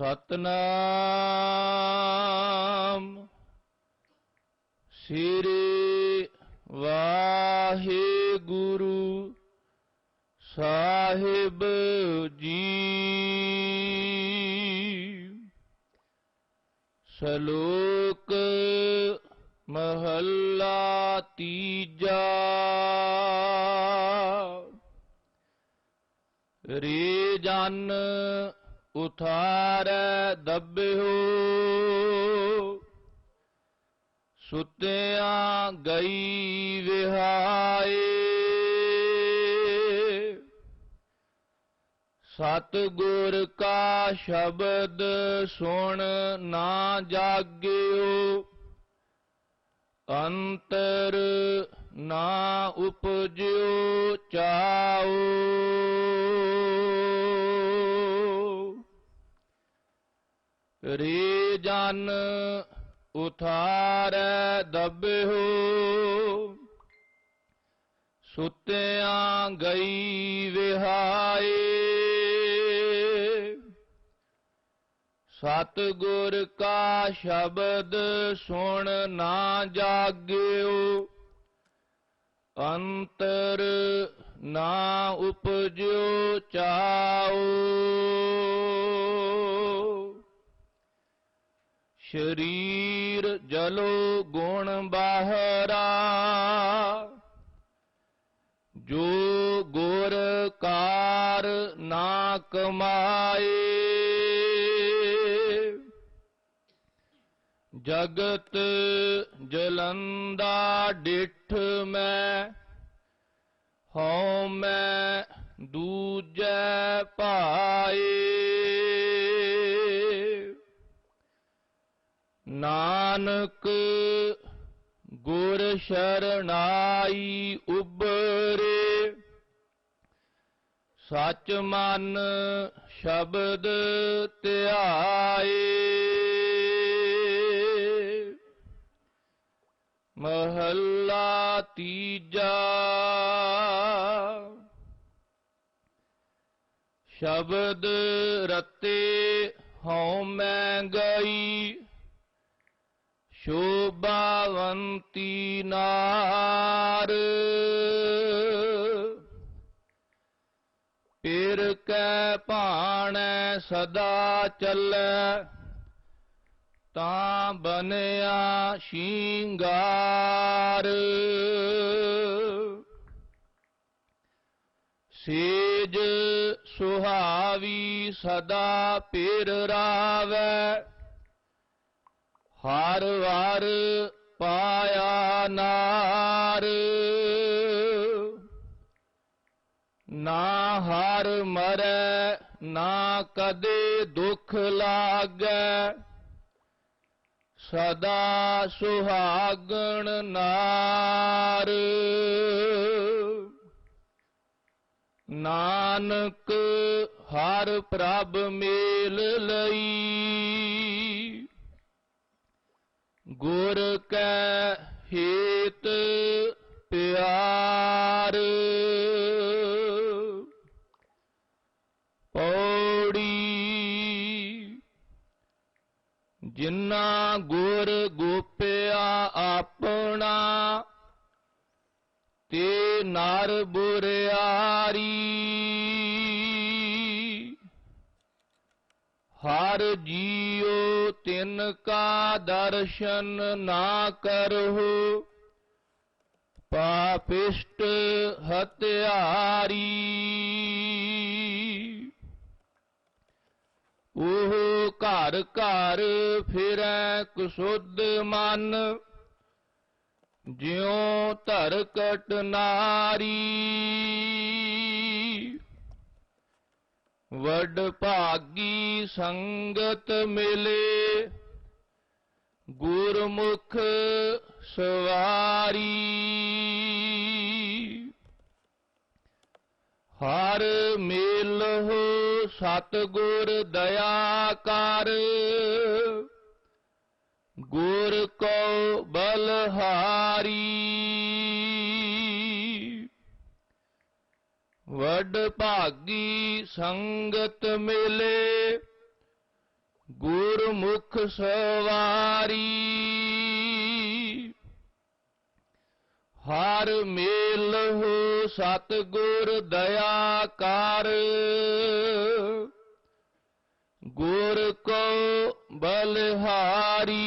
ਸਤਨਾਮ। ਸ੍ਰੀ ਵਾਹਿਗੁਰੂ ਸਾਹਿਬ ਜੀ। ਸ਼ਲੋਕ ਮਹੱਲਾ ਤੀਜਾ। ਰੇ ਜਨ ਉਥਾਰ ਦੱਬਿਓ, ਸੁਤਿਆਂ ਗਈ ਵਿਹਾਏ। ਸਤ ਗੁਰ ਕਾ ਸ਼ਬਦ ਸੁਣ ਨਾ ਜਾਗਿਓ, ਅੰਤਰ ਨਾ ਉਪਜਿਓ ਚਾਓ। ਰੇ ਜਨ ਉਥਾਰੈ ਦੱਬਿਓ, ਸੁਤਿਆਂ ਗਈ ਵਿਹਾਏ। ਸਤ ਗੁਰ ਕਾ ਸ਼ਬਦ ਸੁਣ ਨਾ ਜਾਗਿਓ, ਅੰਤਰ ਨਾ ਉਪਜਿਓ ਚਾਓ। ਸ਼ਰੀਰ ਜਲੋ ਗੁਣ ਬਾਹਰਾ, ਜੋ ਗੁਰ ਕਾਰ ਨਾ ਕਮਾਏ। ਜਗਤ ਜਲੰਦਾ ਡਿਠ ਮੈਂ, ਹਉ ਮੈਂ ਦੂਜੈ ਭਾਏ ਨਾਨਕ ਗੁਰ ਸ਼ਰਣਾਈ ਉਬਰੇ ਸਚ ਮਨ ਸ਼ਬਦ ਧਿਆਏ। ਮਹੱਲਾ ਤੀਜਾ, ਸ਼ਬਦ ਰਤੇ ਹਉ ਮੈਂ ਗਈ। ਸ਼ੋਭਾਵੰਤੀ ਨਾਰ ਪਿਰ ਕੈ ਭਾਣੈ ਸਦਾ ਚੱਲੈ ਤਾਂ ਬਨਿਆ ਸ਼ਿੰਗਾਰ ਸੇਜ ਸੁਹਾਵੀ ਸਦਾ ਪਿਰ ਰਾਵੈ ਹਰ ਵਾਰ ਪਾਇਆ ਨਾਰ। ਨਾ ਹਰ ਮਰੈ, ਨਾ ਕਦੇ ਦੁਖ ਲਾਗੈ। ਸਦਾ ਸੁਹਾਗਣ ਨਾਰ। ਨਾਨਕ ਹਰ ਪ੍ਰਭ ਮੇਲ ਲਈ। ਗੁਰ ਕੈ ਹੇਤ ਪਿਆਰ। ਪੌੜੀ ਜਿਨ੍ਹਾਂ ਗੁਰ ਗੋਪਿਆ ਆਪਣਾ ਤੇ ਨਰ ਬੁਰਿਆਰੀ। ਹਰ ਜੀਉ ਤਿਨ ਕਾ ਦਰਸ਼ਨ ਨਾ ਕਰਹੁ, ਪਾਪਿਸ਼ਟ ਹਤਿਆਰੀ ਉਹ ਘਰ ਘਰ ਫਿਰੈ ਕੁਸੁੱਧ ਮਨ, ਜਿਉ ਧਰਕਟ ਨਾਰੀ। ਵਡ ਭਾਗੀ ਸੰਗਤ ਮਿਲੇ। ਗੁਰਮੁਖ ਸਵਾਰੀ। ਹਰ ਮੇਲ ਹੋ ਸਤਗੁਰ ਦਇਆ ਕਰ। ਗੁਰ ਕੋ ਬਲਹਾਰੀ। ਵੱਡ ਭਾਗੀ ਸੰਗਤ ਮਿਲੇ, ਗੁਰਮੁਖ ਸਵਾਰੀ। ਹਰ ਮੇਲ ਹੋ ਸਤਿਗੁਰ ਦਇਆ ਕਰ, ਗੁਰ ਕੋ ਬਲਿਹਾਰੀ।